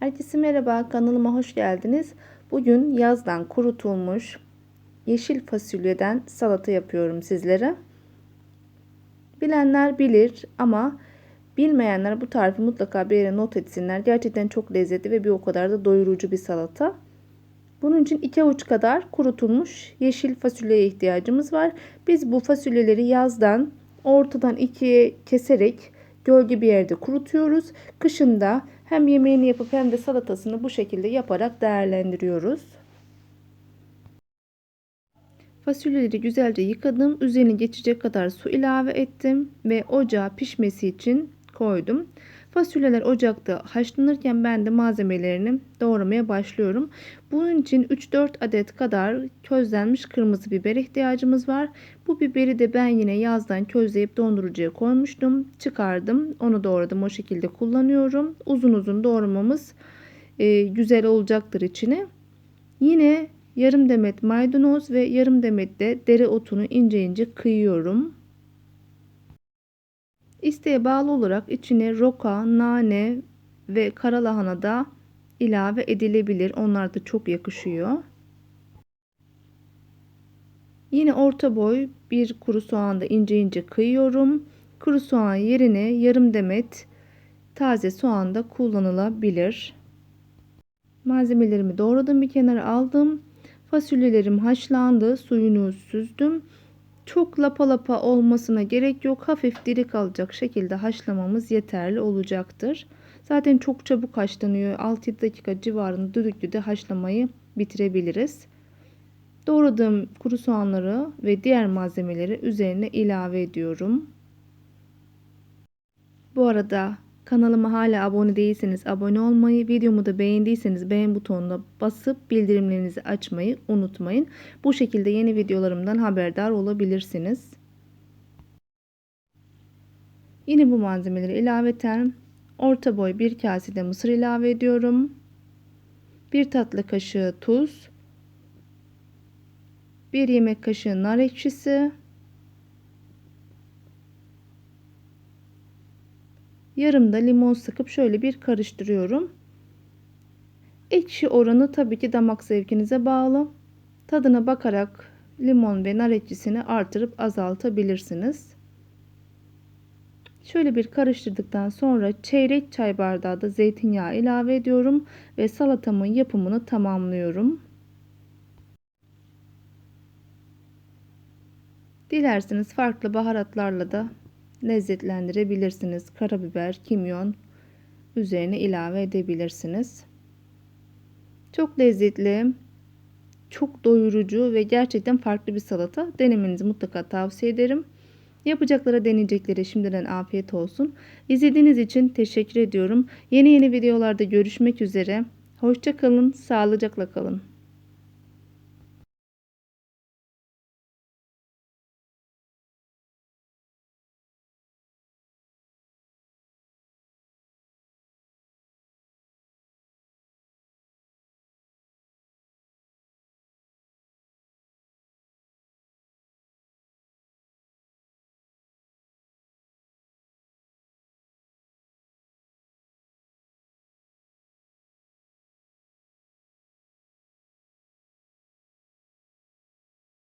Herkese merhaba kanalıma hoş geldiniz. Bugün yazdan kurutulmuş yeşil fasulyeden salata yapıyorum sizlere. Bilenler bilir ama bilmeyenler bu tarifi mutlaka bir yere not etsinler. Gerçekten çok lezzetli ve bir o kadar da doyurucu bir salata. Bunun için 2 avuç kadar kurutulmuş yeşil fasulyeye ihtiyacımız var. Biz bu fasulyeleri yazdan ortadan ikiye keserek gölge bir yerde kurutuyoruz. Kışında hem yemeğini yapıp hem de salatasını bu şekilde yaparak değerlendiriyoruz. Fasulyeleri güzelce yıkadım. Üzerine geçecek kadar su ilave ettim ve ocağa pişmesi için koydum. Fasulyeler ocakta haşlanırken ben de malzemelerini doğramaya başlıyorum. Bunun için 3-4 adet kadar közlenmiş kırmızı biber ihtiyacımız var. Bu biberi de ben yine yazdan közleyip dondurucuya koymuştum. Çıkardım. Onu doğradım. O şekilde kullanıyorum. Uzun uzun doğramamız e, güzel olacaktır içine. Yine yarım demet maydanoz ve yarım demet de dereotunu ince ince kıyıyorum. İsteğe bağlı olarak içine roka, nane ve kara lahana da ilave edilebilir. Onlar da çok yakışıyor. Yine orta boy bir kuru soğan da ince ince kıyıyorum. Kuru soğan yerine yarım demet taze soğan da kullanılabilir. Malzemelerimi doğradım bir kenara aldım. Fasulyelerim haşlandı. Suyunu süzdüm. Çok lapa lapa olmasına gerek yok. Hafif diri kalacak şekilde haşlamamız yeterli olacaktır. Zaten çok çabuk haşlanıyor. 6-7 dakika civarında düdüklüde haşlamayı bitirebiliriz. Doğradığım kuru soğanları ve diğer malzemeleri üzerine ilave ediyorum. Bu arada Kanalıma hala abone değilseniz abone olmayı, videomu da beğendiyseniz beğen butonuna basıp bildirimlerinizi açmayı unutmayın. Bu şekilde yeni videolarımdan haberdar olabilirsiniz. Yine bu malzemeleri ilaveten orta boy bir kasede mısır ilave ediyorum. Bir tatlı kaşığı tuz, bir yemek kaşığı nar ekşisi, Yarım da limon sıkıp şöyle bir karıştırıyorum. Ekşi oranı tabii ki damak zevkinize bağlı. Tadına bakarak limon ve nar ekşisini artırıp azaltabilirsiniz. Şöyle bir karıştırdıktan sonra çeyrek çay bardağı da zeytinyağı ilave ediyorum ve salatamın yapımını tamamlıyorum. Dilerseniz farklı baharatlarla da lezzetlendirebilirsiniz. Karabiber, kimyon üzerine ilave edebilirsiniz. Çok lezzetli, çok doyurucu ve gerçekten farklı bir salata. Denemenizi mutlaka tavsiye ederim. Yapacaklara deneyeceklere şimdiden afiyet olsun. İzlediğiniz için teşekkür ediyorum. Yeni yeni videolarda görüşmek üzere. Hoşça kalın, sağlıcakla kalın.